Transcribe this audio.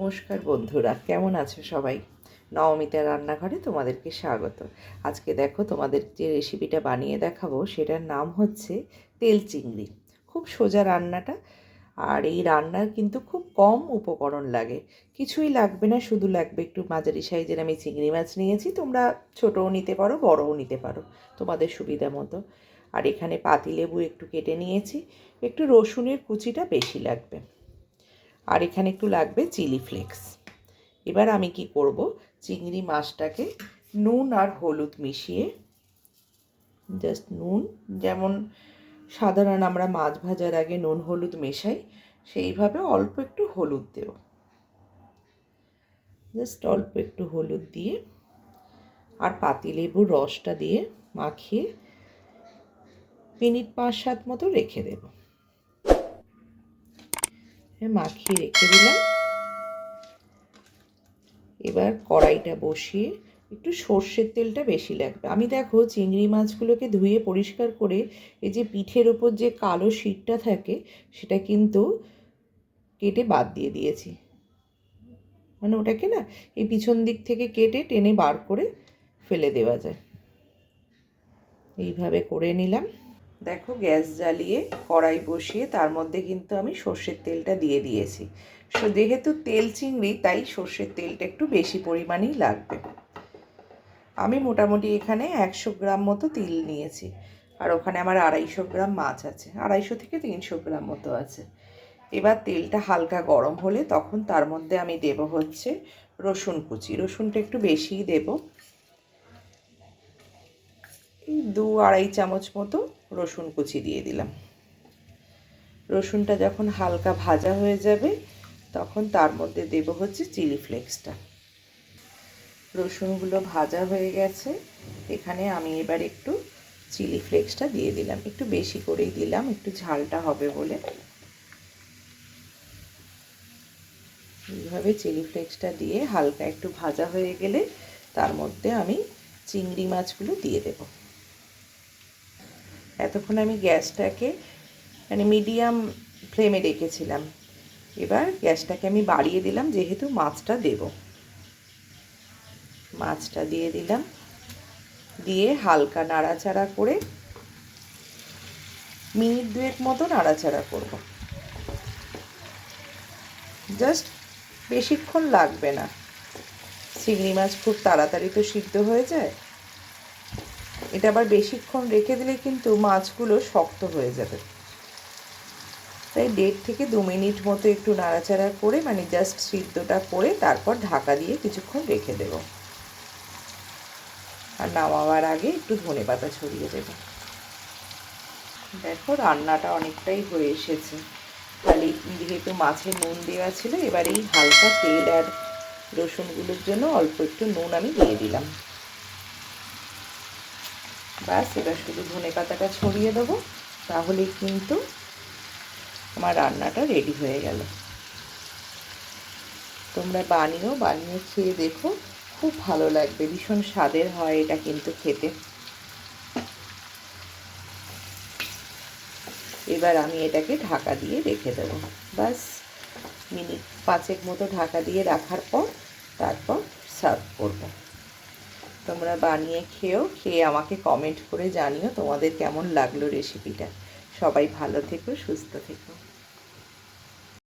নমস্কার বন্ধুরা, কেমন আছো সবাই? নবমিতার রান্নাঘরে তোমাদেরকে স্বাগত। আজকে দেখো তোমাদের যে রেসিপিটা বানিয়ে দেখাবো, সেটার নাম হচ্ছে তেল চিংড়ি। খুব সোজা রান্নাটা, আর এই রান্নার কিন্তু খুব কম উপকরণ লাগে। কিছুই লাগবে না, শুধু লাগবে একটু মাঝারি সাইজের আমি চিংড়ি মাছ নিয়েছি, তোমরা ছোটও নিতে পারো, বড়ও নিতে পারো, তোমাদের সুবিধা মতো। আর এখানে পাতিলেবু একটু কেটে নিয়েছি, একটু রসুনের কুচিটা বেশি লাগবে। আর এখানে একটু লাগবে চিলি ফ্লেক্স। এবার আমি কি করব? চিংড়ি মাছটাকে নুন আর হলুদ মিশিয়ে জাস্ট নুন, যেমন সাধারণ আমরা মাছ ভাজার আগে নুন হলুদ মেশাই, সেইভাবে অল্প একটু হলুদ দেব। জাস্ট অল্প একটু হলুদ দিয়ে আর পাতিলেবুর রসটা দিয়ে মাখিয়ে মিনিট পাঁচ সাত মতো রেখে দেবো। মাখিয়ে রেখে দিলাম। এবার কড়াইটা বসিয়ে একটু সর্ষের তেলটা বেশি লাগবে। আমি দেখো চিংড়ি মাছগুলোকে ধুয়ে পরিষ্কার করে এই যে পিঠের ওপর যে কালো শিটটা থাকে, সেটা কিন্তু কেটে বাদ দিয়ে দিয়েছি। মানে ওটাকে না এই পিছন দিক থেকে কেটে টেনে বার করে ফেলে দেওয়া যায়। এইভাবে করে নিলাম। দেখো, গ্যাস জ্বালিয়ে কড়াই বসিয়ে তার মধ্যে কিন্তু আমি সর্ষের তেলটা দিয়ে দিয়েছি। সো, যেহেতু তেল চিংড়ি, তাই সর্ষের তেলটা একটু বেশি পরিমাণেই লাগবে। আমি মোটামুটি এখানে একশো গ্রাম মতো তিল নিয়েছি। আর ওখানে আমার আড়াইশো গ্রাম মাছ আছে। আড়াইশো থেকে তিনশো গ্রাম মতো আছে। এবার তেলটা হালকা গরম হলে তখন তার মধ্যে আমি দেব হচ্ছে রসুন কুচি। রসুনটা একটু বেশিই দেব। দু আড়াই চামচ মতো রসুন কুচি দিয়ে দিলাম। রসুনটা যখন হালকা ভাজা হয়ে যাবে, তখন তার মধ্যে দেব হচ্ছে চিলি ফ্লেক্সটা। রসুনগুলো ভাজা হয়ে গেছে, এখানে আমি এবার একটু চিলি ফ্লেক্সটা দিয়ে দিলাম। একটু বেশি করেই দিলাম, একটু ঝালটা হবে বলে। এইভাবে চিলি ফ্লেক্সটা দিয়ে হালকা একটু ভাজা হয়ে গেলে তার মধ্যে আমি চিংড়ি মাছগুলো দিয়ে দেবো। এতক্ষণ আমি গ্যাসটাকে মানে মিডিয়াম ফ্লেমে রেখেছিলাম। এবার গ্যাসটাকে আমি বাড়িয়ে দিলাম, যেহেতু মাছটা দেব। মাছটা দিয়ে দিলাম। দিয়ে হালকা নাড়াচাড়া করে মিনিট দুয়েক মতো নাড়াচাড়া করব। জাস্ট বেশিক্ষণ লাগবে না। চিংড়ি মাছ খুব তাড়াতাড়ি তো সিদ্ধ হয়ে যায়। এটা আবার বেশিক্ষণ রেখে দিলে কিন্তু মাছগুলো শক্ত হয়ে যাবে। তাই দেড় থেকে দু মিনিট মতো একটু নাড়াচাড়া করে মানে জাস্ট সিদ্ধটা করে তারপর ঢাকা দিয়ে কিছুক্ষণ রেখে দেব। আর নামাবার আগে একটু ধনে পাতা ছড়িয়ে দেব। দেখো রান্নাটা অনেকটাই হয়ে এসেছে। খালি যেহেতু মাছে নুন দেওয়া ছিল, এবার এই হালকা তেল আর রসুনগুলোর জন্য অল্প একটু নুন আমি দিয়ে দিলাম। ব্যাস, এবার শুধু ধনে পাতাটা ছড়িয়ে দেবো। তাহলেই কিন্তু আমার রান্নাটা রেডি হয়ে গেল। তোমরা বানিও, বানিয়ে খেয়ে দেখো। খুব ভালো লাগবে, ভীষণ স্বাদের হয় এটা কিন্তু খেতে। এবার আমি এটাকে ঢাকা দিয়ে রেখে দেবো। বাস মিনিট পাঁচেক মতো ঢাকা দিয়ে রাখার পর তারপর সার্ভ করব। তোমরা বানিয়ে খেও, খেয়ে আমাকে কমেন্ট করে জানিও তোমাদের কেমন লাগল রেসিপিটা সবাই ভালো থেকো, সুস্থ থেকো।